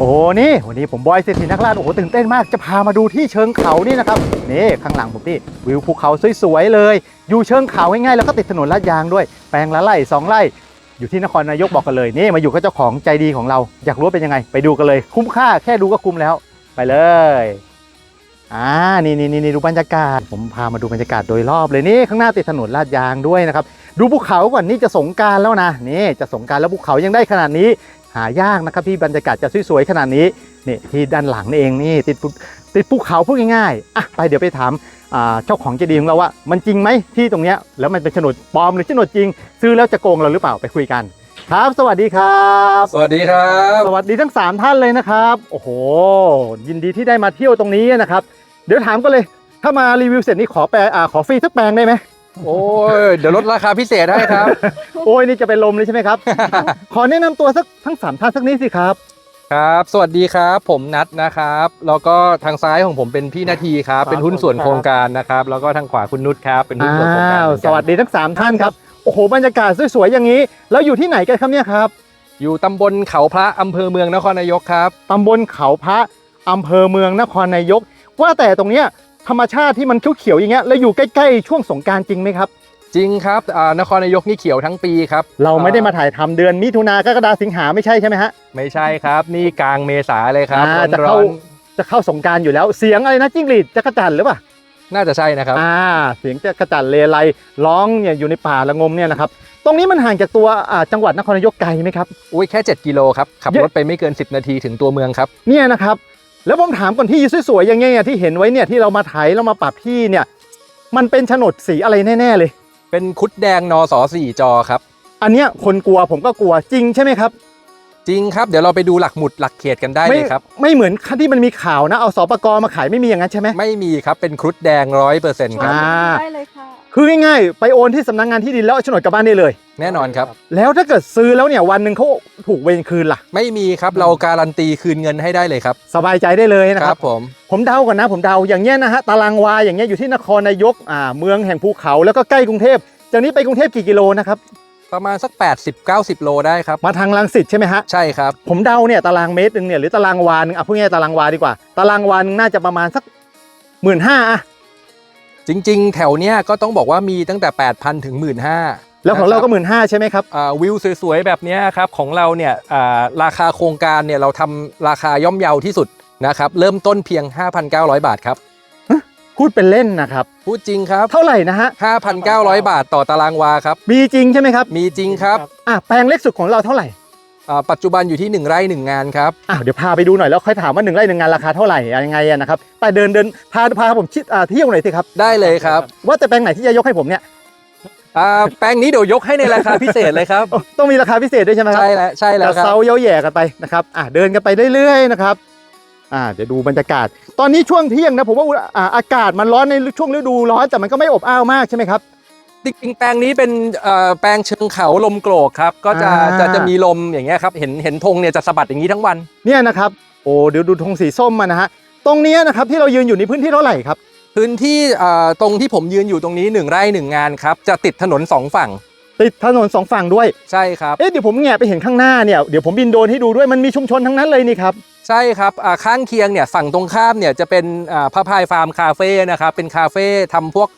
โอ้โหนี่วันนี้ผมบอยเศรษฐีนักล่าโอ้โหตื่นเต้นมากจะพามาดูที่เชิงเขานี่นะครับนี่ข้างหลังผมนี่วิวภูเขาสวยๆเลย อยู่เชิงเขาง่ายๆแล้วก็ติดถนนลาดยางด้วย แปลงละไร่สองไร่อยู่ที่นครนายกบอกกันเลยนี่มาอยู่กับเจ้าของใจดีของเรา อยากรู้เป็นยังไง ไปดูกันเลย คุ้มค่าแค่ดูก็คุ้มแล้ว ไปเลยอ่านี่นี่นี่ดูบรรยากาศ ผมพามาดูบรรยากาศโดยรอบเลยนี่ข้างหน้าติดถนนลาดยางด้วยนะครับดูภูเขาก่อนนี่จะสงการแล้วนะนี่จะสงการแล้วภูเขายังได้ขนาดนี้ หายากนะครับที่บรรยากาศจะสวยๆขนาดนี้นี่ที่ด้านหลังนี่เองนี่ติดภูติดภูเขาพูดง่ายๆอะไปเดี๋ยวไปถามอ่าเจ้าของเจดีย์ของเราว่า มันจริงไหมที่ตรงเนี้ยแล้วมันเป็นโฉนดปลอมหรือโฉนดจริง ซื้อแล้วจะโกงเราหรือเปล่าไปคุยกัน ครับ สวัสดีครับ สวัสดีครับ สวัสดีทั้ง 3 ท่านเลยนะครับ โอ้โห ยินดีที่ได้มาเที่ยวตรงนี้นะครับ เดี๋ยวถามก็เลย ถ้ามารีวิวเสร็จนี่ขอแปลอ่าขอฟรีสักแปลงได้ไหม โอ้ยเดี๋ยวลดราคาพิเศษให้ครับ โอ้ยนี่จะเป็นลมเลยใช่ไหมครับ ขอแนะนำตัวสักทั้งสามท่านสักนิดสิครับ ครับ สวัสดีครับ ผมนัทนะครับ แล้วก็ทางซ้ายของผมเป็นพี่นาทีครับเป็นหุ้นส่วนโครงการนะครับ แล้วก็ทางขวาคุณนุชครับ เป็นหุ้นส่วนโครงการอ้าวเหมือนสกันวัสดีทั้ง3ท่านครับโอ้โหบรรยากาศสวยๆอย่างนี้ แล้วอยู่ที่ไหนกันครับเนี่ยครับอยู่ตำบลเขาพระอำเภอเมืองนครนายกครับ ตำบลเขาพระอำเภอเมืองนครนายก ว่าแต่ตรงเนี้ย ธรรมชาติที่มันเขียวๆอย่างเงี้ยแล้วอยู่ใกล้ๆช่วงสงกรารจริงไหมครับ จริงครับอ่านครนายกนี่เขียวทั้งปีครับเราไม่ได้มาถ่ายทำเดือนมิถุนากรกฎาสิงหาไม่ใช่ใช่ไหมฮะไม่ใช่ครับ นี่กลางเมษาเลยครับอ่าร้อนจะร้เข้าอนจะเข้าสงกรารอยู่แล้วเสียงอะไรนะจิ้งหรีดจักรจันทร์หรือเปล่าน่าจะใช่นะครับ อ่าเสียงจักรจันทร์เลไลร้องเนี่ยอยู่ในป่าละงมเนี่ยนะครับ ตรงนี้มันห่างจากตัวอ่าจังหวัดนครนายกไกลไหมครับ อุ้ยแค่ 7 กิโลครับ ขับเยอะรถไปไม่เกิน 10 นาทีถึงตัวเมืองครับ เนี่ยนะครับ แล้วผมถามก่อนที่สวยๆอย่างเงี้ยที่เห็นไว้เนี่ยที่เรามาไถแล้วมาปรับที่เนี่ย มันเป็นโฉนดสีอะไรแน่ๆเลย เป็นคุดแดงนสสี่จอครับ อันเนี้ยคนกลัวผมก็กลัวจริงใช่ไหมครับ จริงครับเดี๋ยวเราไปดูหลักหมุดหลักเขตกันได้ไม่เลยครับ ไม่เหมือนที่มันมีข่าวนะเอาสปกมาขายไม่มีอย่างนั้นใช่ไหมไม่มีครับเป็นครุฑแดงร้อยเปอร์เซ็นต์ครับอ่าได้เลยค่ะ คือง่ายๆไปโอนที่สำนักงานที่ดินแล้วเอาโฉนดกลับบ้านได้เลย แน่นอนครับ แล้วถ้าเกิดซื้อแล้วเนี่ยวันหนึ่งเขาถูกเวรคืนล่ะ ไม่มีครับเราการันตีคืนเงินให้ได้เลยครับ สบายใจได้เลยนะคครัรับบ ผม ผมเดาก่อนนะผมเดาอย่างเงี้ยนะฮะตารางวาอย่างเงี้ยอยู่ที่นครนายกอ่าเมืองแห่งภูเขาแล้วก็ใกล้กรุงเทพจากนี้ไปกรุงเทพกี่กิโลนะครับประมาณสัก 80-90 โลได้ครับ มาทางลังสิตใช่ไหมฮะใช่ครับ ผมเดาเนี่ยตารางเมตรหนึ่งเนี่ยหรือตารางวาหนึงอะพูดง่ายๆตารางวาดีกว่า ตารางวาหนึงน่าจะประมาณสักหมื่นห้าอะ จริง ๆ แถวเนี้ยก็ต้องบอกว่ามีตั้งแต่ 8,000 ถึง 15,000แล้วของเราก็หมื่นห้าใช่ไหมครับอ่าวิวสวยๆ แบบเนี้ยครับของเราเนี่ยอ่าราคาโครงการเนี่ยเราทำราคาย่อมเยาที่สุดนะครับเริ่มต้นเพียง 5,900 บาทครับพูดเป็นเล่นนะครับ พูดจริงครับ เท่าไหร่นะฮะ 5,900 บาทต่อตารางวาครับ มีจริงใช่ไหมครับ มีจริงครับ อะ แปลงเล็กสุดของเราเท่าไหร่อ่า ปัจจุบันอยู่ที่ 1 ไร่1งานครับอะเดี๋ยวพาไปดูหน่อยแล้วค่อยถามว่าหนึ่งไร่หนึ่งงานราคาเท่าไหร่ยังไงอะนะครับไปเดินเดินพาพาผมชิดอ่าเที่ยวหน่อยสิครับ ได้เลยครับ ว่าแต่แปลงไหนที่จะยกให้ผมเนี่ยอ่าแปลงนี้เดี๋ยวยกให้ในราคาพิเศษเลยครับโอ้ต้องมีราคาพิเศษด้วยใช่ไหมครับ ใช่แล้วใช่แล้วจะครัเซาบเย้าแย่กันไปนะครับอะเดินกันไปเรื่อยๆนะครับอ่าเดี๋ยวดูบรรยากาศ ตอนนี้ช่วงเที่ยงนะผมว่าอุอ่าอากาศมันร้อนในช่วงฤดูร้อนแต่มันก็ไม่อบอ้าวมากใช่ไหมครับ จริงๆแปลงนี้เป็นเอ่อแปลงเชิงเขาลมโกรกครับ ก็จะอ่าจะจะมีลมอย่างเงี้ยครับ เห็นเห็นธงเนี่ยจะสะบัดอย่างนี้ทั้งวัน เนี่ยนะครับโอ้เดี๋ยวดูธงสีส้มมานะฮะตรงเนี้ยนะครับที่เรายืนอยู่ในพื้นที่เท่าไหร่ครับ พื้นที่เอ่อตรงที่ผมยืนอยู่ตรงนี้หนึ่งไร่หนึ่งงานครับจะติดถนนสองฝั่ง ติดถนนสองฝั่งด้วยใช่ครับเอ๊ะเดี๋ยวผมแงะไปเห็นข้างหน้าเนี่ยเดี๋ยวผมบินโดรนให้ดูด้วยมันมีชุมชนทั้งนั้นเลยนี่ครับใช่ครับอ่าข้างเคียงเนี่ยฝั่งตรงข้ามเนี่ยจะเป็นอ่าพระพายฟาร์มคาเฟ่นะครับเป็นคาเฟ่ทำพวก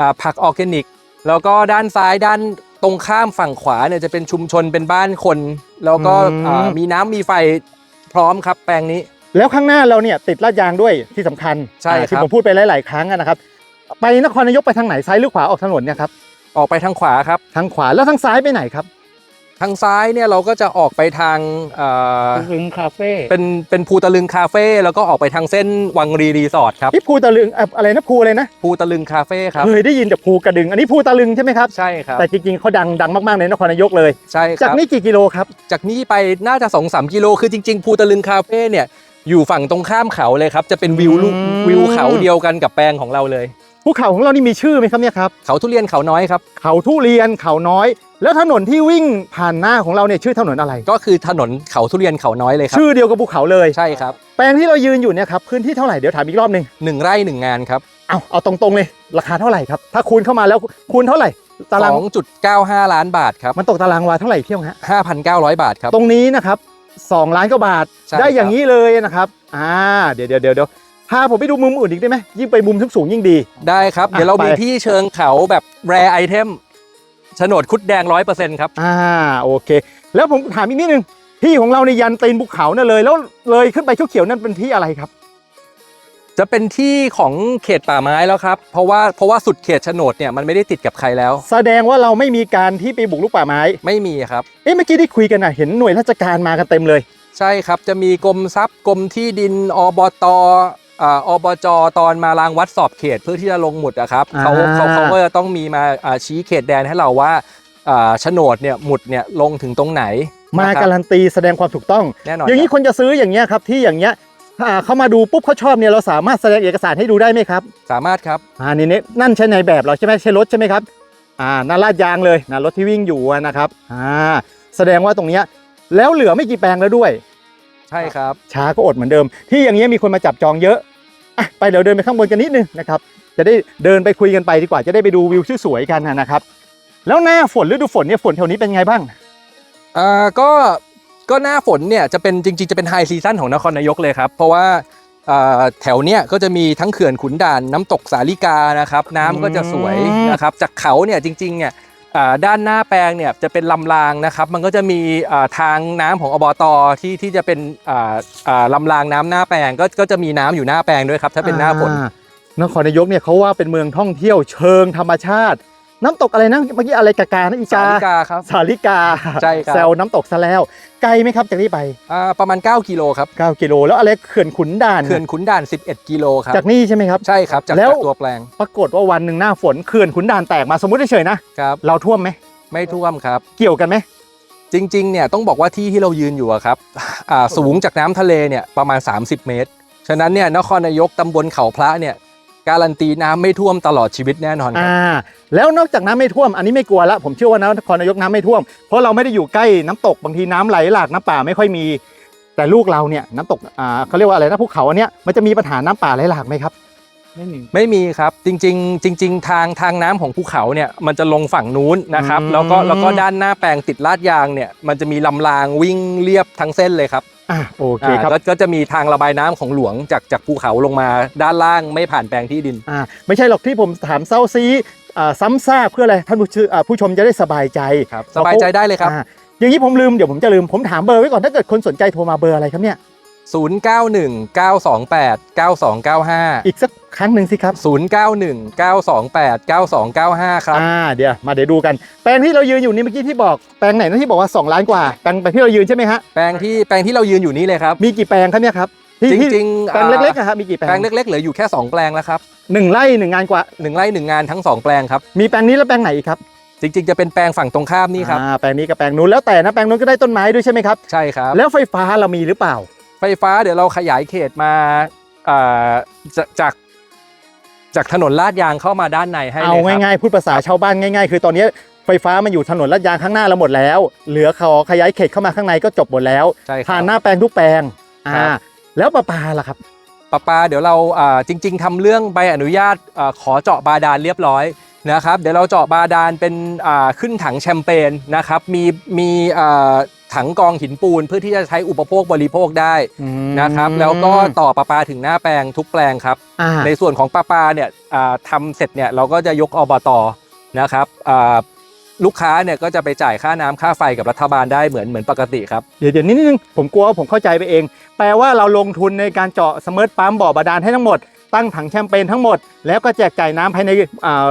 อ่าผักออร์แกนิก แล้วก็ด้านซ้ายด้านตรงข้ามฝั่งขวาเนี่ยจะเป็นชุมชนเป็นบ้านคน แล้วก็อืมอ่ามีน้ำมีไฟพร้อมครับแปลงนี้ แล้วข้างหน้าเราเนี่ยติดลาดยางด้วยที่สำคัญใช่อ่าครับที่ผมพูดไปหลาย ๆ ครั้งอะนะครับ ไปนครนายกไปทางไหนซ้ายหรือขวาออกถนนเนี่ยครับออกไปทางขวาครับ ทางขวาแล้วทางซ้ายไปไหนครับ ทางซ้ายเนี่ยเราก็จะออกไปทางเอ่อลึงคาเฟ่เป็นเป็นภูตะลึงคาเฟ่แล้วก็ออกไปทางเส้นวังรีรีสอร์ทครับนี่ภูตะลึงเอ่ออะไรนะภูอะไรนะภูตะลึงคาเฟ่ครับเคยได้ยินแต่ภูกระดึง อันนี้ภูตะลึงใช่ไหมครับใช่ครับแต่จริงๆเขาดังดังมากๆในนครนายกเลยใช่คจากรับนี้กี่กิโลครับจากนี้ไปน่าจะ2อสกิโลคือจริง ๆ ภูตะลึงคาเฟ่เนี่ยอยู่ฝั่งตรงข้ามเขาเลยครับ จะเป็นวิวลูกอืมวิวเขาเดียวกันกับแปลงของเราเลย ภูเขาของเรานี่มีชื่อไหมครับเนี่ยครับเขาทุเรียนเขาน้อยครับ เขาทุเรียนเขาน้อย แล้วถนนที่วิ่งผ่านหน้าของเราเนี่ยชื่อถนนอะไร ก็คือถนนเขาทุเรียนเขาน้อยเลยครับ ชื่อเดียวกับภูเขาเลยใช่ครับ แปลงที่เรายืนอยู่เนี่ยครับพื้นที่เท่าไหร่เดี๋ยวถามอีกรอบหนึ่งหนึ่งไร่หนึ่งงานครับเอาเอาตรงๆเลยราคาเท่าไหร่ครับถ้าคูณเข้ามาแล้วคูณเท่าไหร่ตาราง2.95 ล้านบาทครับมันตกตารางวาเท่าไหร่เที่ยวฮะ5,900 บาทครับตรงนี้นะครับ2ล้านกว่าบาทใช่ได้อย่างครับนี้เลยนะครับอ่าเดี๋ยวเดี๋ยวเดี๋ยวเดี๋ยว พาผมไปดูมุมอื่นอีกได้ไหมยิ่งไปมุมสูงๆยิ่งดี ได้ครับอะเดี๋ยวเรามีไปที่เชิงเขาแบบแรไอเทมโฉนดคุดแดงร้อยเปอร์เซ็นต์ครับ อ่าโอเค แล้วผมถามอีกนิดนึงที่ของเราในยันตีนภูเขานั่นเลย แล้วเลยขึ้นไปเขียวๆนั่นเป็นที่อะไรครับ จะเป็นที่ของเขตป่าไม้แล้วครับ เพราะว่าเพราะว่าสุดเขตโฉนดเนี่ยมันไม่ได้ติดกับใครแล้ว แสดงว่าเราไม่มีการที่ไปบุกลุกป่าไม้ ไม่มีครับ เอ๊ะเมื่อกี้ที่คุยกันนะเห็นหน่วยราชการมากันเต็มเลย ใช่ครับจะมีกรมทรัพย์กรมที่ดินอบต อ่าอบจตอนมารางวัดสอบเขตเพื่อที่จะลงหมุดอะครับอ่าเขาเขาเขาก็จะต้องมีมาอ่าชี้เขตแดนให้เราว่าอ่าโฉนดเนี่ยหมุดเนี่ยลงถึงตรงไหน มานะครับการันตีแสดงความถูกต้องแน่นอนอย่างนี้ครับคนจะซื้ออย่างเงี้ยครับที่อย่างเงี้ยอ่าเขามาดูปุ๊บเขาชอบเนี่ยเราสามารถแสดงเอกสารให้ดูได้ไหมครับ สามารถครับอ่านี่นี่นั่นใช่ในแบบเราใช่ไหมใช่รถใช่ไหมครับอ่านั่นลาดยางเลยนะรถที่วิ่งอยู่อะนะครับอ่าแสดงว่าตรงเนี้ยแล้วเหลือไม่กี่แปลงแล้วด้วย ใช่ครับ ช้าก็อดเหมือนเดิม ที่อย่างเงี้ยมีคนมาจับจองเยอะอะไปเดี๋ยวเดินไปข้างบนกันนิดนึงนะครับจะได้เดินไปคุยกันไปดีกว่าจะได้ไปดูวิวสวยๆกันนะครับ แล้วหน้าฝนฤดูฝนเนี่ยฝนแถวนี้เป็นไงบ้างอ่าก็ก็หน้าฝนเนี่ยจะเป็นจริงๆ จะเป็นไฮซีซั่นของนครนายกเลยครับ เพราะว่าอ่าแถวเนี้ยก็จะมีทั้งเขื่อนขุนด่านน้ำตกสาลิกานะครับ น้ำก็จะสวยอืมนะครับจากเขาเนี่ยจริงๆเนี่ยอ่า ด้านหน้าแปลงเนี่ยจะเป็นลำรางนะครับ มันก็จะมีทางน้ำของอบตที่ที่จะเป็นลำรางน้ำหน้าแปลงก็ก็จะมีน้ำอยู่หน้าแปลงด้วยครับ ถ้าเป็นหน้าฝนนครนายกเนี่ยเขาว่าเป็นเมืองท่องเที่ยวเชิงธรรมชาติ น้ำตกอะไรนะเมื่อกี้อะไรกากานะอีสาจาลิกาครับ สาลิกาใช่ครับ แซวน้ำตกซะแล้ว ไกลไหมครับจากนี้ไป อ่าประมาณ 9 กิโลครับ9 กิโล แล้วอะไรเขื่อนขุนด่าน เขื่อนขุนด่าน 11 กิโลครับจากนี่ใช่ไหมครับ ใช่ครับจากแล้ว จากตัวแปลงปรากฏว่าวันหนึ่งหน้าฝนเขื่อนขุนด่านแตกมาสมมติเฉยๆนะครับ เราท่วมไหมไม่ท่วมครับ เกี่ยวกันไหมจริงๆเนี่ยต้องบอกว่าที่ที่เรายืนอยู่อะครับอ่าสูงจากน้ำทะเลเนี่ยประมาณ 30 เมตร ฉะนั้นเนี่ยนครนายกตำบลเขาพระเนี่ย การันตีน้ำไม่ท่วมตลอดชีวิตแน่นอนครับอ่าแล้วนอกจากน้ำไม่ท่วมอันนี้ไม่กลัวละผมเชื่อว่าน้ำนครนายกน้ำไม่ท่วม เพราะเราไม่ได้อยู่ใกล้น้ำตกบางทีน้ำไหลหลากน้ำป่าไม่ค่อยมี แต่ลูกเราเนี่ยน้ำตกอ่าเขาเรียกว่าอะไรนะภูเขาอันเนี้ยมันจะมีปัญหาน้ำป่าไหลหลากไหมครับ ไม่มี ไม่มีครับจริงๆ จริง ๆ ทางทางน้ำของภูเขาเนี่ยมันจะลงฝั่งนู้นนะครับ อืม แล้วก็แล้วก็ด้านหน้าแปลงติดลาดยางเนี่ยมันจะมีลำรางวิ่งเรียบทั้งเส้นเลยครับ อ่าโอเคอ่าครับก็ก็จะมีทางระบายน้ำของหลวงจากจากภูเขาลงมาด้านล่างไม่ผ่านแปลงที่ดิน อ่าไม่ใช่หรอกที่ผมถามเซาซีอ่าซ้ำซากเพื่ออะไรท่านผู้ชอ่าผู้ชมจะได้สบายใจครับ สบายใจได้เลยครับ อ่าอย่างนี้ผมลืมเดี๋ยวผมจะลืมผมถามเบอร์ไว้ก่อนถ้าเกิดคนสนใจโทรมาเบอร์อะไรครับเนี่ย091 928 9295 อีกสัก ครั้งหนึ่งสิครับ091 928 9295 ครับ อ่าเดี๋ยวมาเดี๋ยวดูกัน แปลงที่เรายืนอยู่นี่เมื่อกี้ที่บอกแปลงไหนนะที่บอกว่า 2 ล้านกว่าแปลงแปลงที่เรายืนใช่ไหมฮะแปลงที่แปลงที่เรายืนอยู่นี้เลยครับ มีกี่แปลงครับเนี่ยครับที่จที่ริงๆแปลงอ่าเล็กๆอะฮะมีกี่แปลงแปลงเล็กๆเหลืออยู่แค่ 2 แปลงแล้วครับหนึ่งไร่หนึ่งงานกว่า หนึ่งไร่หนึ่งงานทั้ง 2 แปลงครับ มีแปลงนี้แล้วแปลงไหนอีกครับจริงๆ จะเป็นแปลงฝั่งตรงข้ามนี่ครับ อ่าแปลงนี้กับแปลงนู้นแล้วแต่นะแปลงนู้นก็ได้ต้นไม้ด้วยใช่ไหมครับใช่ครับ แล้วไฟฟ้าเรามีหรือเปล่า ไฟฟ้าเดี๋ยวเราขยายเขตมาอ่าจะจาก จากถนนลาดยางเข้ามาด้านในให้เอาเลยครับง่ายๆพูดภาษาชาวบ้านง่ายๆ คือตอนนี้ไฟฟ้ามันอยู่ถนนลาดยางข้างหน้าเราหมดแล้ว เหลือขอขยายเขตเข้ามาข้างในก็จบหมดแล้ว ใช่ครัผ่านบหน้าแปลงทุกแปลงอ่าครับ แล้วประปาล่ะครับ ประปาเดี๋ยวเราอ่าจริง ๆทำเรื่องใบอนุญาตอาขอเจาะบาดาลเรียบร้อยนะครับ เดี๋ยวเราเจาะบาดาลเป็นอ่าขึ้นถังแชมเปญนะครับมีมีอ่า ถังกรองหินปูนเพื่อที่จะใช้อุปโภคบริโภคได้นะครับแล้วก็ต่อประปาถึงหน้าแปลงทุกแปลงครับอ่าในส่วนของประปาเนี่ยอ่าทำเสร็จเนี่ยเราก็จะยกอบตนะครับอ่าลูกค้าเนี่ยก็จะไปจ่ายค่าน้ำค่าไฟกับรัฐบาลได้เหมือนเหมือนปกติครับเดี๋ยวเดี๋ยวนิดนึงผมกลัวว่าผมเข้าใจไปเอง แปลว่าเราลงทุนในการเจาะสมิร์ทปั๊มบ่อบาดาลให้ทั้งหมด ตั้งถังแชมเปญทั้งหมด แล้วก็แจกจ่ายน้ำภายในอ่า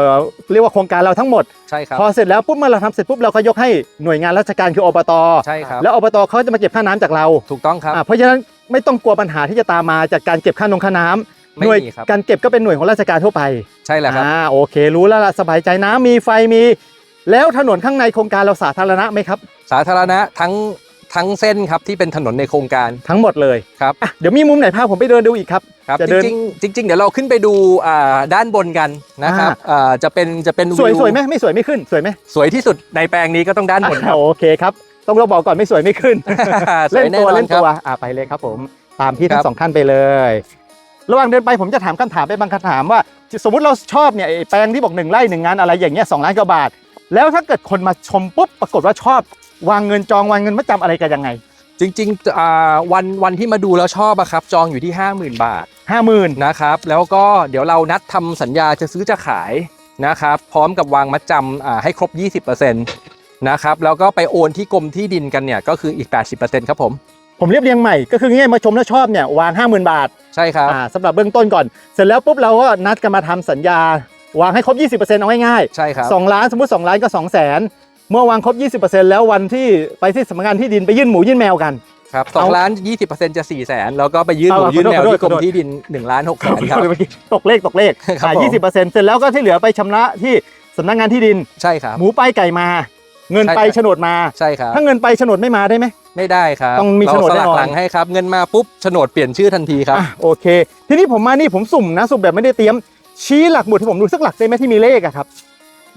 เรียกว่าโครงการเราทั้งหมด ใช่ครับพอเสร็จแล้วปุ๊บเมื่อเราทำเสร็จปุ๊บเราก็ยกให้หน่วยงานราชการคืออบตใช่ครับแล้วอบตเขาจะมาเก็บค่าน้ำจากเราถูกต้องครับ อ่าเพราะฉะนั้นไม่ต้องกลัวปัญหาที่จะตามมาจากการเก็บค่านงค่าน้ำไม่หน่วยมีครับ การเก็บก็เป็นหน่วยของราชการทั่วไป ใช่แล้วครับ อ่าโอเค รู้แล้วล่ะสบายใจน้ำมีไฟมี แล้วถนนข้างในโครงการเราสาธารณะไหมครับ สาธารณะทั้งทั้งเส้นครับที่เป็นถนนในโครงการทั้งหมดเลยครับ อะเดี๋ยวมีมุมไหนพาผมไปเดินดูอีกครับ ครับจะจเดิน ริงๆจริง ๆ เดี๋ยวเราขึ้นไปดูอ่าด้านบนกันนะครับอ่าจะเป็นจะเป็นสวยวิสวยไหมไม่สวยไม่ขึ้นสวยไหมสวยที่สุดในแปลงนี้ก็ต้องด้านบนครับ โอเคครับ ต้องเราบอกก่อนไม่สวยไม่ขึ้น สวยเล่นแน่ตัวนอนเล่นครัตับวอะไปเลยครับผมตามพี่ทั้ครังบ สองขั้นไปเลย ระหว่างเดินไปผมจะถามคำถามไปบางคำถามว่า สมมติเราชอบเนี่ยไอ้แปลงที่บอกหนึ่งไร่หนึ่งงานอะไรอย่างเงี้ยสองล้านกว่าบาท แล้วถ้าเกิดคนมาชมปุ๊บปรากฏว่าชอบ วางเงินจองวางเงินมาจำอะไรกันยังไง จริงๆอ่าวันวันที่มาดูแล้วชอบอะครับ จองอยู่ที่ 50,000 บาทห้าหมื่นนะครับแล้วก็เดี๋ยวเรานัดทำสัญญาจะซื้อจะขายนะครับพร้อมกับวางมัดจำอ่าให้ครบ 20%นะครับแล้วก็ไปโอนที่กรมที่ดินกันเนี่ยก็คืออีก 80%ครับผม ผมเรียบเรียงใหม่ก็คือง่ายๆมาชมแล้วชอบเนี่ยวางห้าหมื่นบาทใช่ครับ อ่าสำหรับเบื้องต้นก่อน เสร็จแล้วปุ๊บเราก็นัดกันมาทำสัญญา วางให้ครบ 20%เอาง่ายใช่ครับ ๆ2ล้านสมมติ 2 ล้านก็ 2 0 0 0 0 0 เมื่อวางครบ 20%แล้ววันที่ไปที่สำนักงานที่ดินไปยื่นหมูยื่นแมวกัน ครับสเอาองล้านยี่สิบเปอร์เซ็นต์จะสี่แสนแล้วก็ไปยื่นหมูเอายื่นแมวขอโทษที่กรขอมโทษที่ดิน1ล้าน6แสนครับเมื่อกี้ตกเลขตกเลขครับอ่าผม20%เสร็จแล้วก็ที่เหลือไปชำระที่สำนักงานที่ดิน ใช่ครับ หมูไปไก่มา เงินไปใช่ครับ โฉนดมา ใช่ครับ ถ้าเงินไปโฉนดไม่มาได้ไหม ไม่ได้ครับต้องมีโฉนดเราสลัแน่นอน หลังให้ครับ เงินมาปุ๊บโฉนดเปลี่ยนชื่อทันทีครับ อะโอเค ทีนี้ผมมานี่ผมสุ่มนะสุ่มแบบไม่ได้เตรียม ชี้หลักหมุดให้ผมดูสักหลักได้ไหมที่มีเลขอะครับ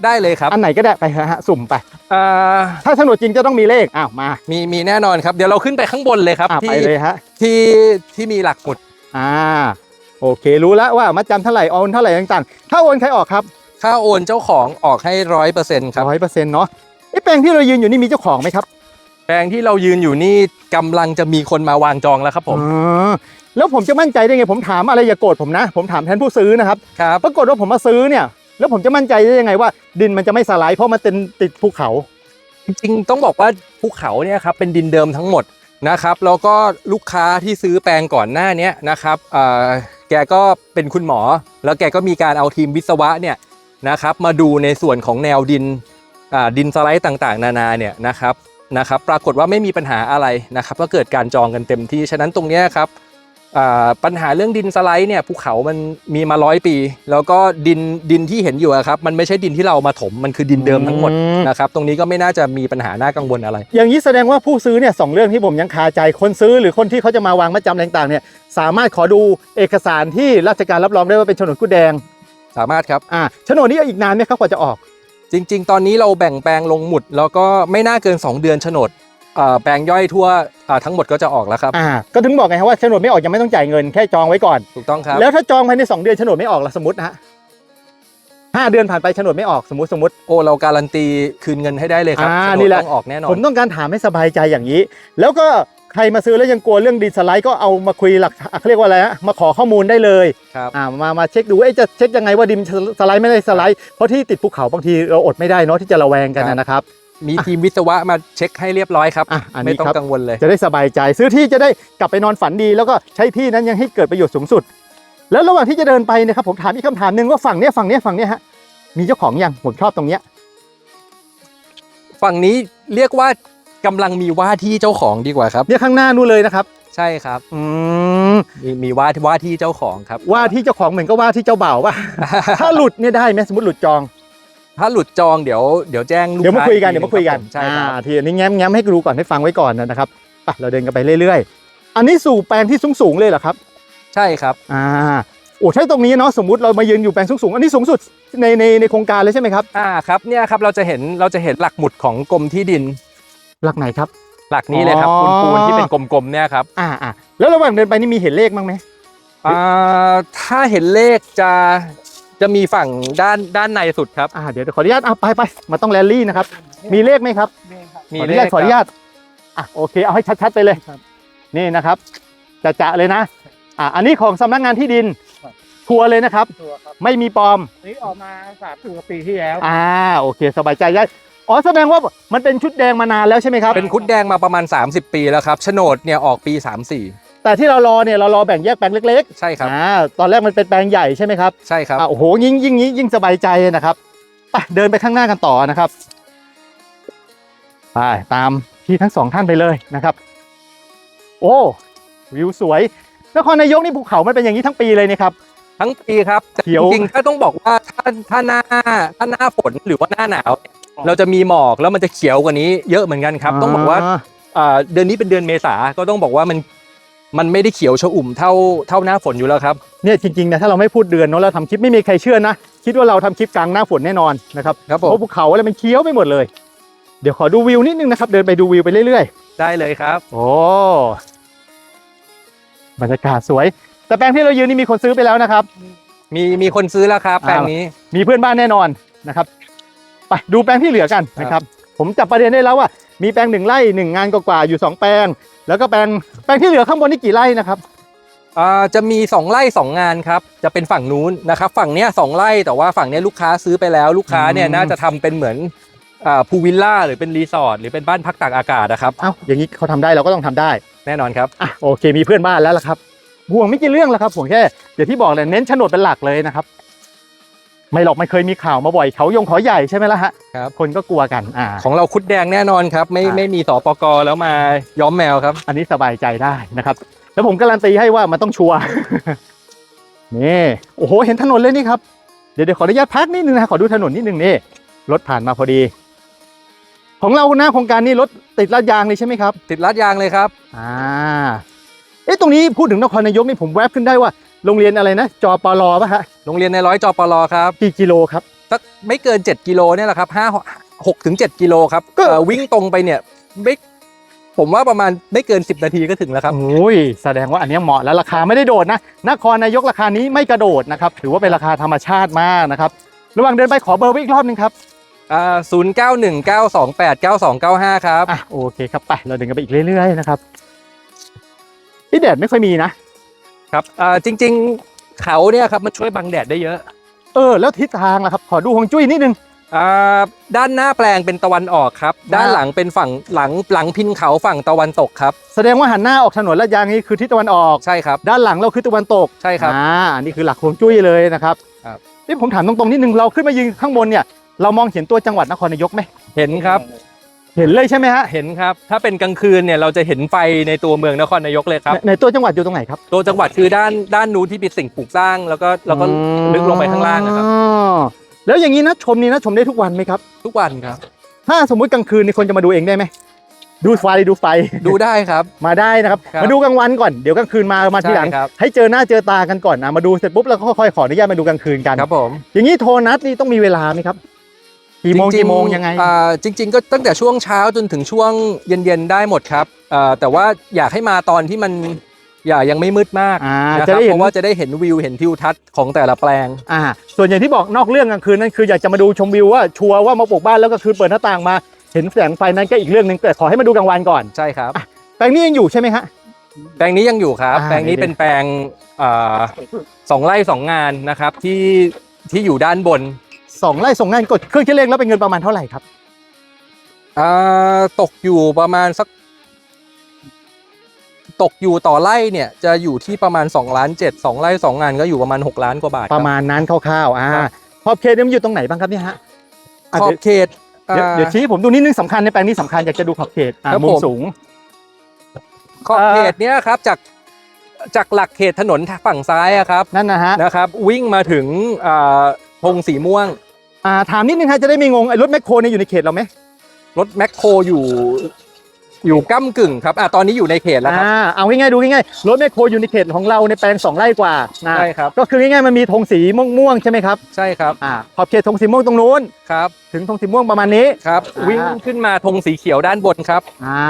ได้เลยครับอันไหนก็ได้ไปฮะสุ่มไป อ่าถ้าโฉนดจริงจะต้องมีเลขอ้าวมามีมีแน่นอนครับ เดี๋ยวเราขึ้นไปข้างบนเลยครับอะที่ไปเลยฮะ ที่ที่มีหลักหมุดอ่า โอเครู้แล้วว่ามัดจำเท่าไหร่โอนเท่าไหร่ต่างๆ ถ้าโอนใครออกครับค่าโอนเจ้าของออกให้ร้อยเปอร์เซ็นต์ครับร้อยเปอร์เซ็นต์เนาะไอ้แปลงที่เรายืนอยู่นี่มีเจ้าของไหมครับแปลงที่เรายืนอยู่นี่กำลังจะมีคนมาวางจองแล้วครับผมอ๋อแล้วผมจะมั่นใจได้ไงผมถามอะไรอย่าโกรธผมนะ ผมถามแทนผู้ซื้อนะครับ ครับ ปรากฏว่าผมมาซื้อเนี่ย แล้วผมจะมั่นใจได้ยังไงว่า ดินมันจะไม่สไลด์เพราะมันเป็นติดภูเขา จริงๆต้องบอกว่าภูเขาเนี่ยครับเป็นดินเดิมทั้งหมดนะครับแล้วก็ลูกค้าที่ซื้อแปลงก่อนหน้านี้นะครับเอ่อแกก็เป็นคุณหมอ แล้วแกก็มีการเอาทีมวิศวะเนี่ยนะครับมาดูในส่วนของแนวดินดินสไลด์ต่างๆ นานาเนี่ยนะครับนะครับ ปรากฏว่าไม่มีปัญหาอะไรนะครับก็เกิดการจองกันเต็มที่ฉะนั้นตรงเนี้ยครับ ปัญหาเรื่องดินสไลด์เนี่ยภูเขามันมีมาร้อยปี แล้วก็ดินดินที่เห็นอยู่อะครับมันไม่ใช่ดินที่เรามาถมมันคือดินเดิมทั้งหมดอืมนะครับตรงนี้ก็ไม่น่าจะมีปัญหาน่ากังวลอะไร อย่างนี้แสดงว่าผู้ซื้อเนี่ยสองเรื่องที่ผมยังคาใจคนซื้อ หรือคนที่เขาจะมาวางมัดจำอะไรต่างๆเนี่ยสามารถขอดูเอกสารที่ราชการรับรองได้ว่าเป็นโฉนดกู้แดง สามารถครับอ่าโฉนดนี้อีกนานไหมครับกว่าจะออกจริง ๆ ตอนนี้เราแบ่งแปลงลงหมุด แล้วก็ไม่น่าเกิน 2 เดือนโฉนดเอ่อแปลงย่อยทั่วอ่าทั้งหมดก็จะออกแล้วครับ อ่าก็ถึงบอกไงครับว่าโฉนดไม่ออกยังไม่ต้องจ่ายเงินแค่จองไว้ก่อน ถูกต้องครับ แล้วถ้าจองภายในสองเดือนโฉนดไม่ออกล่ะสมมตินะฮะห้าเดือนผ่านไปโฉนดไม่ออกสมมติสมมติ โอ้เราการันตีคืนเงินให้ได้เลยครับอ่าโฉนี่แหละ ต้องออกแน่นอผน มต้องการถามให้สบายใจอย่างนี้ แล้วก็ใครมาซื้อแล้วยังกลัวเรื่องดินสไลด์ก็เอามาคุยหลักเขาเรียกว่าอะไรฮะมาขอข้อมูลได้เลยครับ อ่ามามาเช็คดูเอ้ยจะเช็คยังไงว่าดินสไลด์ไม่ได้สไลด์เพราะที่ติดภูเขาบางทีเราอดไม่ได้เนาะที่จะระแวงกันนะครับ มีทีมวิศวะมาเช็คให้เรียบร้อยครับ อะอันไม่นี้ต้องครับกังวลเลย จะได้สบายใจซื้อที่จะได้กลับไปนอนฝันดี แล้วก็ใช้ที่นั้นยังให้เกิดประโยชน์สูงสุด แล้วระหว่างที่จะเดินไปเนะครับผมถามอีกคำถามหนึ่งว่าฝั่งเนี้ยฝั่งเนี้ยฝั่งเนี้ยฮะมีเจ้าของยังผมชอบตรงเนี้ยฝั่งนี้เรียกว่ากำลังมีว่าที่เจ้าของดีกว่าครับ เนี่ยข้างหน้านู่นเลยนะครับใช่ครับ อืมมีมีว่าว่าที่เจ้าของครับว่าที่เจ้าของเหมือนก็ว่าที่เจ้าบ่าวป่ะ ถ้าหลุดเนี่ยได้ไหมสมมติหลุดจอง ถ้าหลุดจองเดี๋ยวเดี๋ยวแจ้งลูกเดี๋ยวมาค้คุยกันอีเดี๋ยวมาคุยกันใช่ครับอ่าทีนี้แง้มแง้มให้ดูก่อนให้ฟังไว้ก่อนนะครับไปเราเดินกันไปเรื่อยๆ อันนี้สู่แปลงที่สูงสูงๆเลยเหรอครับ ใช่ครับอ่าโอ้ใช่ตรงนี้เนาะสมมติเรามายืนอยู่แปลงสูงสูงๆอันนี้สูงสุดในในในโครงการเลยใช่ไหมครับอ่าครับเนี่ยครับเราจะเห็นเราจะเห็นหลักหมุดของกรมที่ดิน หลักไหนครับ หลักนี้เลยครับอ๋อปูนๆที่เป็นกลมๆเนี่ยครับอ่าอ่าแล้วระหว่างเดินไปนี่มีเห็นเลขบ้างไหมอ่าถ้าเห็นเลขจะ จะมีฝั่งด้านด้านในสุดครับ อ่าเดี๋ยวขออนุญาตอะไปไปมาต้องแรลลี่นะครับ มีเลขไหมครับมีขออเลนุญาตขขออนุครับญาตอะโอเคเอาให้ชัดๆไปเลยนี่นะครับจะจะๆเลยนะอะอันนี้ของสำนักงานที่ดินครับทัวร์เลยนะครับตัวครับ ไม่มีปลอมนี่ออกมาสามสิบกว่าปีที่แล้วอ่าโอเค สบายใจได้อ๋อแสดงว่ามันเป็นชุดแดงมานานแล้วใช่ไหมครับเป็นคุดแดงมาประมาณ 30 ปีแล้วครับโฉนดเนี่ยออกปี 34 แต่ที่เรารอเนี่ยเรารอแบ่งแยกแปลงเล็กใช่ครับๆอ่าตอนแรกมันเป็นแปลงใหญ่ใช่ไหมครับใช่ครับ อ่าโอ้โหยิ่งยิ่งยิ่งยิ่งสบายใจนะครับไปเดินไปข้างหน้ากันต่อนะครับไปตามพี่ทั้งสองท่านไปเลยนะครับ โอ้วิวสวยนครนายกนี่ภูเขามันเป็นอย่างนี้ทั้งปีเลยเนี่ยครับ ทั้งปีครับแต่เขียวจริงๆถ้าต้องบอกว่าถ้าถ้าหน้าถ้าหน้าฝนหรือว่าหน้าหนาวเราจะมีหมอกแล้วมันจะเขียวกว่านี้เยอะเหมือนกันครับ ต้องบอกว่าอ่าเดือนนี้เป็นเดือนเมษาก็ต้องบอกว่ามัน มันไม่ได้เขียวชอุ่มเท่าเท่าหน้าฝนอยู่แล้วครับเนี่ยจริงๆนะถ้าเราไม่พูดเดือนเนาะเราทำคลิปไม่มีใครเชื่อนะ คิดว่าเราทำคลิปกลางหน้าฝนแน่นอนนะครับครับผเพมราะภูเขาอะไรมันเคี้ยวไปหมดเลย เดี๋ยวขอดูวิวนิดนึงนะครับ เดินไปดูวิวไปเรื่อยได้เลยครับๆโอ้บรรยากาศสวย แต่แปลงที่เรายืนนี่มีคนซื้อไปแล้วนะครับ มีมีคนซื้อแล้วครับแปลงนี้มีเพื่อนบ้านแน่นอนนะครับ ไปดูแปลงที่เหลือกันนะครับ ผมจับประเด็นได้แล้วว่ามีแปลงหนึ่งไร่หนึ่งงานกว่าๆอยู่สองแปลง แล้วก็แปลงแปลงที่เหลือข้างบนนี่กี่ไร่นะครับอ่าจะมี 2ไร่2งานครับจะเป็นฝั่งนู้นนะครับฝั่งเนี้ยสองไร่แต่ว่าฝั่งเนี้ยลูกค้าซื้อไปแล้วลูกค้าเนี่ยอืมน่าจะทำเป็นเหมือนอ่าพูลวิลล่าหรือเป็นรีสอร์ทหรือเป็นบ้านพักตากอากาศนะครับเอ้าอย่างนี้เขาทำได้เราก็ต้องทำได้แน่นอนครับ อะโอเคมีเพื่อนบ้านแล้วล่ะครับห่วงไม่กี่เรื่องแล้วครับผมแค่อย่างที่บอกเลยเน้นโฉนดเป็นหลักเลยนะครับ ไม่หรอกไม่เคยมีข่าวมาบ่อยเขายงเขาใหญ่ใช่ไหมล่ะฮะครับ คนก็กลัวกันอ่า ของเราคุดแดงแน่นอนครับ ไม่อ่า ไม่มีสปกแล้วมาย้อมแมวครับ อันนี้สบายใจได้นะครับ แล้วผมการันตีให้ว่ามันต้องชัวร์ นี่โอ้โหเห็นถนนเลยนี่ครับเดี๋ยวเดี๋ยวขออนุญาตพักนิดนึงนะขอดูถนนนิดนึงนี่รถผ่านมาพอดี ของเราหน้าโครงการนี้รถติดลาดยางเลยใช่ไหมครับ ติดลาดยางเลยครับ อ่า เอ๊ะตรงนี้พูดถึงนครนายกนี่ผมแวบขึ้นได้ว่า โรงเรียนอะไรนะจอปลป่ะฮะโรงเรียนในร้อยจปรครับกี่กิโลครับสักไม่เกิน 7 กิโลเนี่ยแหละครับ5 6ถึง7กิโลครับก็เอ่อวิ่งตรงไปเนี่ยไม่ผมว่าประมาณไม่เกิน 10 นาทีก็ถึงแล้วครับโอ้ยแสดงว่าอันเนี้ยเหมาะแล้วราคาไม่ได้โดดนะนครนายกราคานี้ไม่กระโดดนะครับถือว่าเป็นราคาธรรมชาติมากนะครับระหว่างเดินไปขอเบอร์ไว้อีกรอบหนึงครับอ่าศูนย์เก้าหนึ่งเก้าสองแปดเก้าสองเก้าห้าครับอะโอเคครับไปเราเดินกันไปอีกเรื่อยๆนะครับพี่แดดไม่ค่อยมีนะ ครับอ่าจริง ๆ เขาเนี่ยครับมันช่วยบังแดดได้เยอะเออ แล้วทิศทางล่ะครับ ขอดูฮวงจุ้ยนิดนึง อ่าด้านหน้าแปลงเป็นตะวันออกครับ ด้าด้านนหลังเป็นฝั่งหลังหลังพินเขาฝั่งตะวันตกครับ แสดงว่าหันหน้าออกถนนลาดยางนี้คือทิศตะวันออก ใช่ครับ ด้านหลังเราคือตะวันตกใช่ครับ อ่าอันนี้คือหลักฮวงจุ้ยเลยนะครับครับ นี่ผมถามตรงๆนิดนึงเราขึ้นมายืนข้างบนเนี่ยเรามองเห็นตัวจังหวัดนครนายกไหมเห็นครับ เห็นเลยใช่ไหมฮะเห็นครับ ถ้าเป็นกลางคืนเนี่ยเราจะเห็นไฟในตัวเมืองนครนายกเลยครับในในตัวจังหวัดอยู่ตรงไหนครับ ตัวจังหวัดคือด้านด้านนู้นที่เป็นสิ่งปลูกสร้าง แล้วก็แล้วก็ลึกลงไปข้างล่างนะครับอ๋อแล้วอย่างนี้นะชมนี่นะชมได้ทุกวันไหมครับ ทุกวันครับ ถ้าสมมุติกลางคืนนี่คนจะมาดูเองได้ไหมดูไฟดูไฟดูได้ครับ มาได้นะครับครับมาดูกลางวันก่อนเดี๋ยวกลางคืนมามาทีหลังใช่ครับให้เจอหน้าเจอตากันก่อนนะมาดูเสร็จปุ๊บแล้วก็ค่อยๆขออนุญาตมาดูกลางคืนกันครับผมอย่างนี้โทรนัดนี่ต้องมีเวลาไหมครับ กี่โมงจริกี่ๆโมงยังไง อ่าจริง ๆ ก็ตั้งแต่ช่วงเช้าจนถึงช่วงเย็นๆได้หมดครับอ่าแต่ว่าอยากให้มาตอนที่มันอย่ายังไม่มืดมากอ่านะคจะรับได้เพเห็นราะว่าจะได้เห็นวิวเห็นทิวทัศน์ของแต่ละแปลง อ่าส่วนอย่างที่บอกนอกเรื่องกลางคืนนั่นคืออยากจะมาดูชมวิวว่าชัวร์ว่ามาปลูกบ้านแล้วก็คือเปิดหน้าต่างมาเห็นแสงไฟนั้นก็อีกเรื่องหนึ่งแต่ขอให้มาดูกลางวันก่อนใช่ครับ แปลงนี้ยังอยู่ใช่ไหมฮะ แปลงนี้ยังอยู่ครับ อ่าแปลงนี้เดี๋ยวเป็นแปลงอ่าสองไร่สองงานนะครับที่ที่อยู่ด้านบน สองไร่ส่งงานกดเครื่องคิดเลขแล้วเป็นเงินประมาณเท่าไหร่ครับอ่าตกอยู่ประมาณสัก ตกอยู่ต่อไร่เนี่ยจะอยู่ที่ประมาณ2ล้าน7 2ไร่สองงานก็อยู่ประมาณ 6 ล้านกว่าบาทคปบ ระมาณนั้นคร่าวๆอ่าครับ ขอบเขตเนี่ยมันอยู่ตรงไหนบ้างครับเนี่ยฮะอะขอบเดี๋ยวเขตเดี๋ยวอ่าเดี๋ยวชี้ให้ผมดูนิดนึงสำคัญในแปลงนี้สำคัญอยากจะดูขอบเขตอ่าครับมุมผม สูง ขอบเขตเนี้ยครับจากจากหลักเขตถนนฝั่งซ้ายอะครับนั่นนะฮะ นะครับ วิ่งมาถึงอ่าธงสีม่วง อ่าถามนิดนึงฮะจะได้ไม่งงไอ้รถแมคโครเนี่ยอยู่ในเขตเราไหมรถแมคโครอยู่อยู่ก้ากึ่งครับอ่าตอนนี้อยู่ในเขตแล้วครับ อ่าเอาง่ายๆดูง่ายๆรถแมคโครอยู่ในเขตของเราในแปลงสองไร่กว่านะใช่ครับ ก็คือง่ายๆมันมีธงสีม่วงๆใช่ไหมครับใช่ครับอ่าขอบเขตธงสีม่วงตรงนู้นครับ ถึงธงสีม่วงประมาณนี้ ครับอ่าวิ่งขึ้นมาธงสีเขียวด้านบนครับอ่า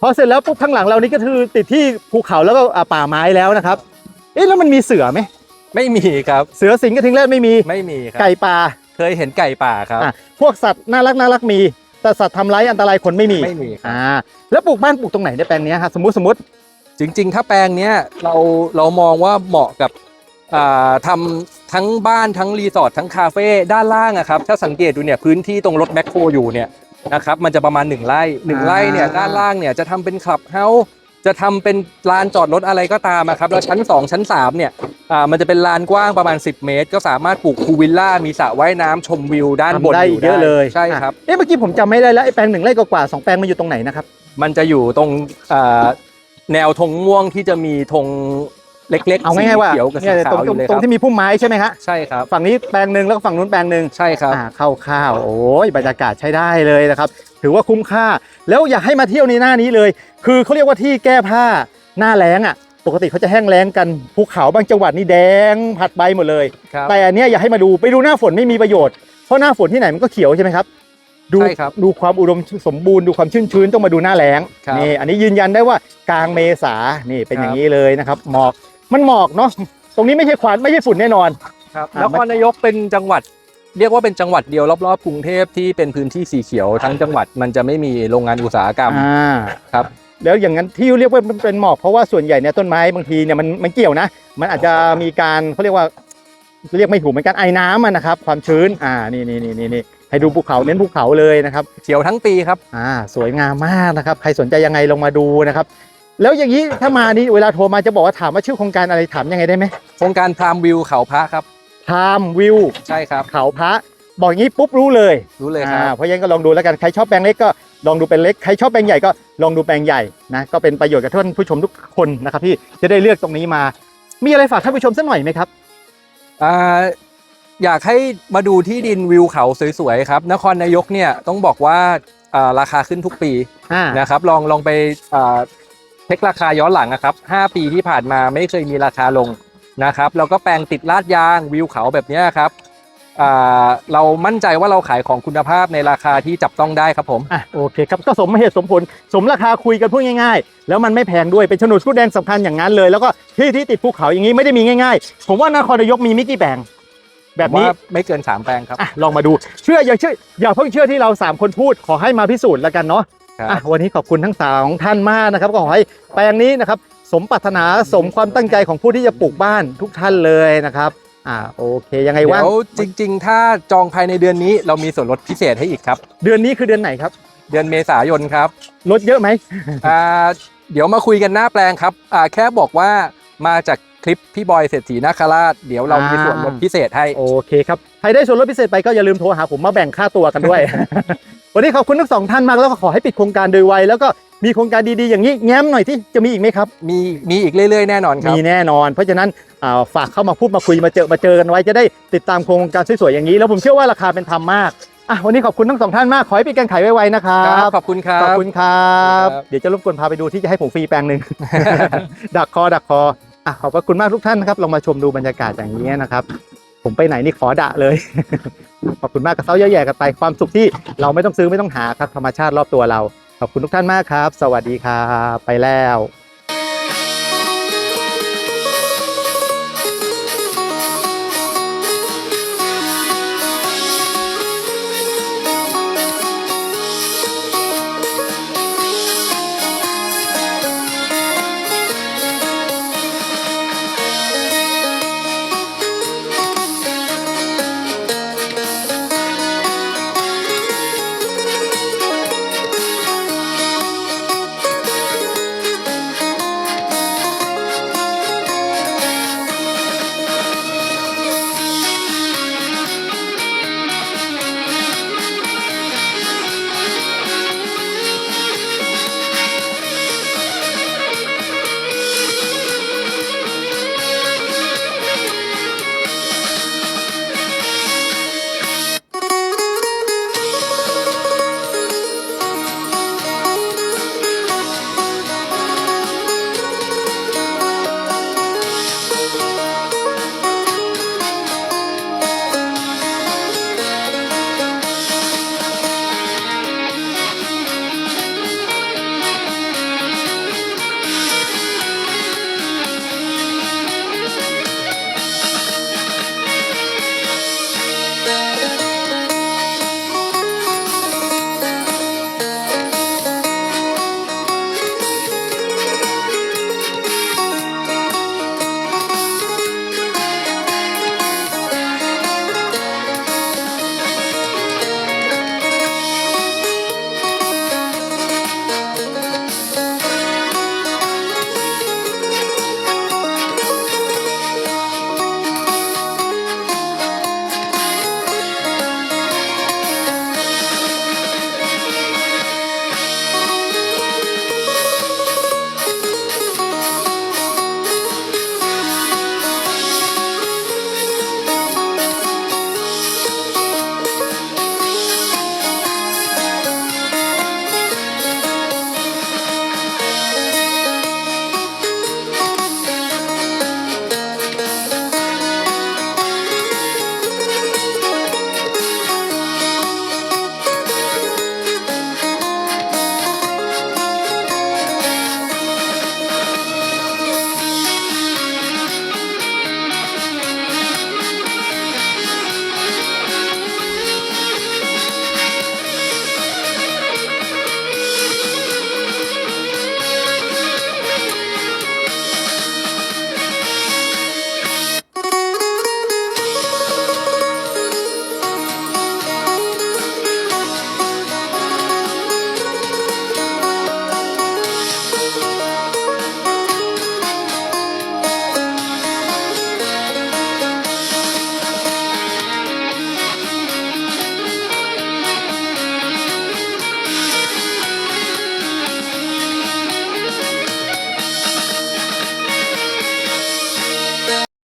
พอเสร็จแล้วปุ๊บข้างหลังเรานี่ก็คือติดที่ภูเขาแล้วก็อ่าป่าไม้แล้วนะครับ เอ๊ะแล้วมันมีเสือไหมไม่มีครับ เสือสิงห์กระทิงแรดไม่มีไม่มีครับไก่ป่า เคยเห็นไก่ป่าครับ อะพวกสัตว์น่ารักน่ารักมี แต่สัตว์ทำร้ายอันตรายคนไม่มีไม่มีครับ อ่าแล้วปลูกบ้านปลูกตรงไหนในแปลงเนี้ยฮะสมมติสมมติจริง ๆ ถ้าแปลงเนี้ยเราเรามองว่าเหมาะกับอ่าทำทั้งบ้านทั้งรีสอร์ททั้งคาเฟ่ด้านล่างอะครับถ้าสังเกตดูเนี่ยพื้นที่ตรงรถแมคโครอยู่เนี่ยนะครับมันจะประมาณ 1 ไร่1ไร่เนี่ยด้านล่างเนี่ยจะทำเป็นคลับเฮาส์ จะทำเป็นลานจอดรถอะไรก็ตามอะครับแล้วชั้น 2 ชั้น3เนี่ยอ่ามันจะเป็นลานกว้างประมาณ 10 เมตร ก็สามารถปลูกพูลวิลล่ามีสระว่ายน้ำชมวิวด้านบนทำได้ออีกเยอะเลยใช่ครับอะเอ๊ะเมื่อกี้ผมจำไม่ได้แล้วไอ้แปลงหนึ่งไร่กว่าๆสองแปลงมันอยู่ตรงไหนนะครับมันจะอยู่ตรงอ่าแนวธงม่วงที่จะมีธง เล็กๆเอาง่ายๆว่าสีเขียวกับสีเนี่ยขาตรงวอยู่เลยตรงครับที่มีพุ่มไม้ใช่ไหมฮะใช่ครับ ฝั่งนี้แปลงหนึ่งแล้วก็ฝั่งนู้นแปลงหนึ่งใช่ครับ อ่าข้าวๆโอ้ยบรรยากาศใช้ได้เลยนะครับ ถือว่าคุ้มค่า แล้วอยากให้มาเที่ยวในหน้านี้เลย คือเขาเรียกว่าที่แก้ผ้าหน้าแล้งอะ ปกติเขาจะแห้งแล้งกันภูเขาบางจังหวัดนี่แดงผัดใบหมดเลย ครับ แต่อันเนี้ยอยากให้มาดูไปดูหน้าฝนไม่มีประโยชน์เพราะหน้าฝนที่ไหนมันก็เขียวใช่ไหมครับ ดูใช่ครับดูความอุดมสมบูรณ์ดูความชื้นชื้นๆต้องมาดูหน้าแล้งครับนี่อันนี้ยืนยันได้ว่ากลางเมษานี่เป็นครับ อย่างนี้เลยนะครับหมอก มันหมอกเนาะตรงนี้ไม่ใช่ควันไม่ใช่ฝุ่นแน่นอน ครับอ่านครนายกเป็นจังหวัด เรียกว่าเป็นจังหวัดเดียวรอบๆกรุงเทพที่เป็นพื้นที่สีเขียวทั้งจังหวัดมันจะไม่มีโรงงานอุตสาหกรรม อ่าครับ แล้วอย่างนั้นที่เรียกว่ามันเป็นหมอกเพราะว่าส่วนใหญ่เนี่ยต้นไม้บางทีเนี่ยมันมันเกี่ยวนะ มันอาจจะมีการเขาเรียกว่าเรียกไม่ถูกเหมือนกันไอ้น้ำอะนะครับ ความชื้นอ่านี่นี่นี่นี่นี่ให้ดูภูเขาเน้นภูเขาเลยนะครับ เขียวทั้งปีครับ อ่าสวยงามมากนะครับ ใครสนใจยังไงลงมาดูนะครับ แล้วอย่างนี้ถ้ามานี่เวลาโทรมาจะบอกว่าถามว่าชื่อโครงการอะไรถามยังไงได้ไหมโครงการพรามวิวเขาพระครับไทม์วิวใช่ครับ เขาพระบอกอย่างนี้ปุ๊บรู้เลยรู้เลยคอ่ารับเพราะฉะนั้นก็ลองดูแล้วกันใครชอบแปลงเล็กก็ลองดูเป็นเล็กใครชอบแปลงใหญ่ก็ลองดูแปลงใหญ่นะก็เป็นประโยชน์กับท่านผู้ชมทุกคนนะครับที่จะได้เลือกตรงนี้มา มีอะไรฝากท่านผู้ชมสักหน่อยไหมครับอ่าอยากให้มาดูที่ดินวิวเขาสวยๆครับ นครนายกเนี่ยต้องบอกว่าอ่าราคาขึ้นทุกปีอ่านะครับลองลองไปอ่า เช็คราคาย้อนหลังนะครับ 5 ปีที่ผ่านมาไม่เคยมีราคาลงนะครับ แล้วก็แปลงติดลาดยางวิวเขาแบบเนี้ยครับอ่าเรามั่นใจว่าเราขายของคุณภาพในราคาที่จับต้องได้ครับผมอะโอเคครับก็สมเหตุสมผล สมราคาคุยกันพูดง่ายๆ แล้วมันไม่แพงด้วยเป็นโฉนดคู่แดนสำคัญอย่างนั้นเลย แล้วก็ที่ที่ติดภูเขาอย่างนี้ไม่ได้มีง่ายๆ ผมว่านครนายกมีมิกี่แปลงแบบนี้ว่าไม่เกิน3แปลงครับอะลองมาดูเชื่ออย่าเชื่ออย่าเพิ่งเชื่อที่เราสามคนพูดขอให้มาพิสูจน์แล้วกันเนาะ ครับอะวันนี้ขอบคุณทั้งสองท่านมากนะครับ ก็ขอให้แปลงนี้นะครับ สมปรารถนาสมความตั้งใจของผู้ที่จะปลูกบ้านทุกท่านเลยนะครับอ่าโอเคยังไงว่าเดี๋ยวจริง ๆ ถ้าจองภายในเดือนนี้เรามีส่วนลดพิเศษให้อีกครับ เดือนนี้คือเดือนไหนครับ เดือนเมษายนครับลดเยอะไหมอ่าเดี๋ยวมาคุยกันหน้าแปลงครับอ่าแค่บอกว่ามาจากคลิปพี่บอยเศรษฐีนาคราชเดี๋ยวเรามีส่วนลดพิเศษให้โอเคครับใครได้ส่วนลดพิเศษไปก็อย่าลืมโทรหาผมมาแบ่งค่าตัวกันด้วย วันนี้ขอบคุณทั้งสองท่านมากแล้วก็ขอให้ปิดโครงการโดยไวแล้วก็มีโครงการดีๆอย่างนี้แง้มหน่อยที่จะมีอีกไหมครับ มีมีอีกเรื่อยๆ แน่นอนครับ มีแน่นอน เพราะฉะนั้นอ่าฝากเข้ามาพูดมาคุยมาเจอมาเจอกันไว้จะได้ติดตามโครงการสวยๆอย่างนี้ แล้วผมเชื่อว่าราคาเป็นธรรมมากอะวันนี้ขอบคุณทั้งสองท่านมาก ขอให้ปิดการขายไวๆนะครัครับบขอบคุณครับขอบคุณครับครับเดี๋ยวจะรบกวนพาไปดูที่จะให้ผมฟรีแปลงหนึ่งดักคอดักคออะขอบพระคุณมากทุกท่านนะครับลองมาชมดูบรรยากาศอย่างนี้นะครับ ผมไปไหนนี่ขอด่าเลย ขอบคุณมากกับเซ้าเยอะแย่กันไปความสุขที่เราไม่ต้องซื้อไม่ต้องหาครับธรรมชาติรอบตัวเรา ขอบคุณทุกท่านมากครับ สวัสดีครับไปแล้ว